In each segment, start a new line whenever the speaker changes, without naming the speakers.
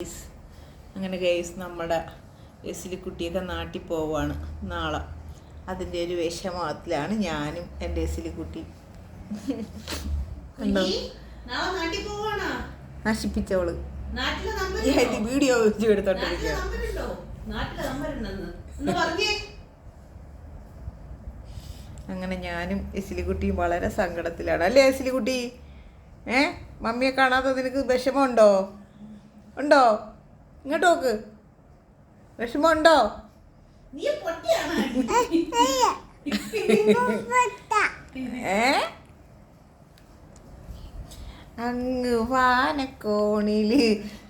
Guys അങ്ങനെ guys നമ്മുടെ എസിലിക്കുട്ടിയൊക്കെ നാട്ടിൽ പോവാണ് നാളെ. അതിന്റെ ഒരു വിഷമത്തിലാണ് ഞാനും എന്റെ എസിലിക്കുട്ടി.
പോവാണോ? നശിപ്പിച്ചവൾ.
വീഡിയോ വെച്ച് എടുത്തോണ്ടിരിക്കുക അങ്ങനെ ഞാനും എസിലിക്കുട്ടിയും വളരെ സങ്കടത്തിലാണ്. അല്ലേ എസിലിക്കുട്ടി? ഏ? മമ്മിയെ കാണാതെ നിനക്ക് വിഷമമുണ്ടോ? ഉണ്ടോ? ഇങ്ങോട്ട് നോക്ക്. വിഷമമുണ്ടോ? ഏ? അങ്ങ് വാനക്കോണിൽ.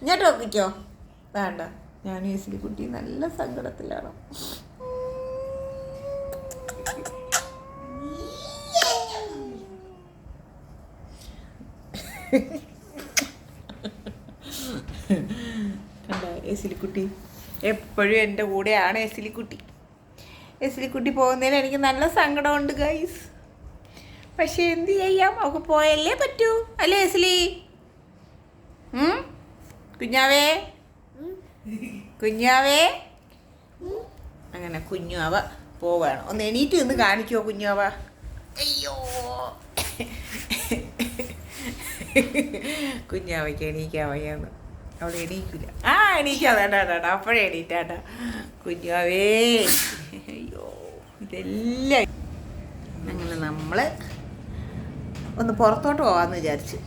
ഇങ്ങോട്ട് നോക്കിക്കോ. വേണ്ട ഞാൻ എസിലിക്കുട്ടി നല്ല സങ്കടത്തിലാണ്. കണ്ട എസിലിക്കുട്ടി എപ്പോഴും എന്റെ കൂടെയാണ് എസിലിക്കുട്ടി എസിലിക്കുട്ടി പോകുന്നതിന് എനിക്ക് നല്ല സങ്കടമുണ്ട് ഗൈസ് പക്ഷേ എന്ത് ചെയ്യാം? അവൾക്ക് പോയല്ലേ പറ്റൂ അല്ലേ എസിലി? കുഞ്ഞാവേ? കുഞ്ഞാവേ? അങ്ങനെ കുഞ്ഞാവ പോവാണ്. ഒന്ന് എണീറ്റ് നിന്ന് കാണിക്കുമോ കുഞ്ഞാവ അയ്യോ. കുഞ്ഞാവയ്ക്ക് എണീക്കാൻ വയ്യാന്ന്. അവൾ എണീക്കില്ല ആ? എണീക്കാതെ കേട്ടാ അപ്പോഴേ എണീറ്റാട്ടാ. കുഞ്ഞാവേ അയ്യോ ഇതെല്ലാം. അങ്ങനെ നമ്മൾ ഒന്ന് പുറത്തോട്ട് പോകാമെന്ന് വിചാരിച്ച്.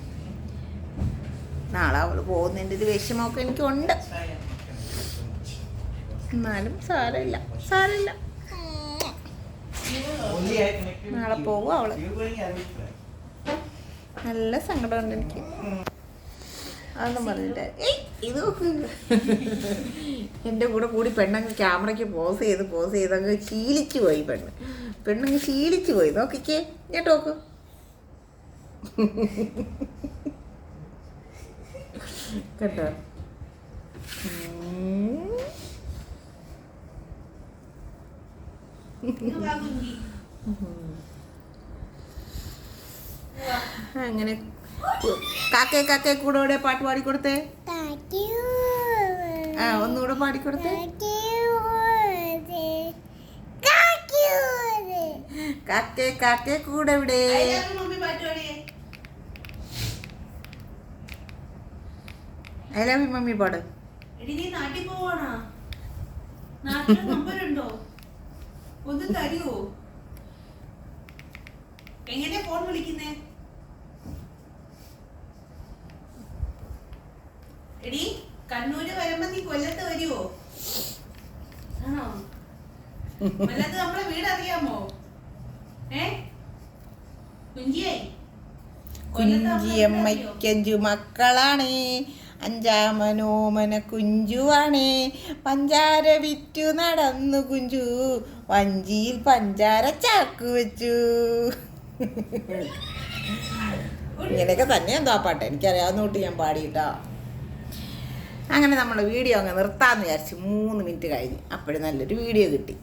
നാളെ അവൾ പോകുന്നതിന്റെ ഒരു വിഷമമൊക്കെ എനിക്കുണ്ട്. എന്നാലും സാരമില്ല സാരമില്ല. നാളെ പോകും അവൾ. നല്ല സങ്കടമുണ്ട് എനിക്ക്. അതൊന്നും പറഞ്ഞിട്ട്. ഇത് എന്റെ കൂടെ കൂടി പെണ്ണങ്ങ് ക്യാമറയ്ക്ക് പോസ് ചെയ്ത് പോസ് ചെയ്ത് അങ്ങ് ശീലിച്ചു പോയി പെണ്ണ്. പെണ്ണങ്ങ് ശീലിച്ചു പോയി. നോക്കിക്കേ ഞാൻ ടോക്ക് കേട്ടോ. അങ്ങനെ കാക്കേ കാക്കേ കൂടെ ഇവിടെ പാട്ട് പാടിക്കൊടുത്തേ. ആ ഒന്നുകൂടെ പാടിക്കൊടുത്തേ. കാക്കേ കാക്കേ കൂടെ ഇവിടെ. ഐ ലവ് യു മമ്മി പാട്.
നാട്ടിൽ പോവാണോ? നാട്ടിലെ നമ്പർ ഉണ്ടോ ഒന്ന് തരുവോ? എങ്ങനെ ഫോൺ വിളിക്കുന്നേ? കൊല്ലത്ത് നമ്മളെ വീട് അറിയാമോ?
കുഞ്ചിയമ്മയ്ക്കഞ്ചു മക്കളാണ്. അഞ്ചാമനോമന കുഞ്ചുവാണ്. പഞ്ചാര വിറ്റു നടന്നു കുഞ്ചു. വഞ്ചിയിൽ പഞ്ചാര ചാക്കു വെച്ചു. ഇങ്ങനെയൊക്കെ തന്നെ എന്തോ പാട്ട്. എനിക്കറിയാവുന്ന തൊട്ട് ഞാൻ പാടിയിട്ടാ. അങ്ങനെ നമ്മൾ വീഡിയോ അങ്ങ് നിർത്താമെന്ന് വിചാരിച്ചു മൂന്ന് മിനിറ്റ് കഴിഞ്ഞ്. അപ്പോഴും നല്ലൊരു വീഡിയോ കിട്ടി.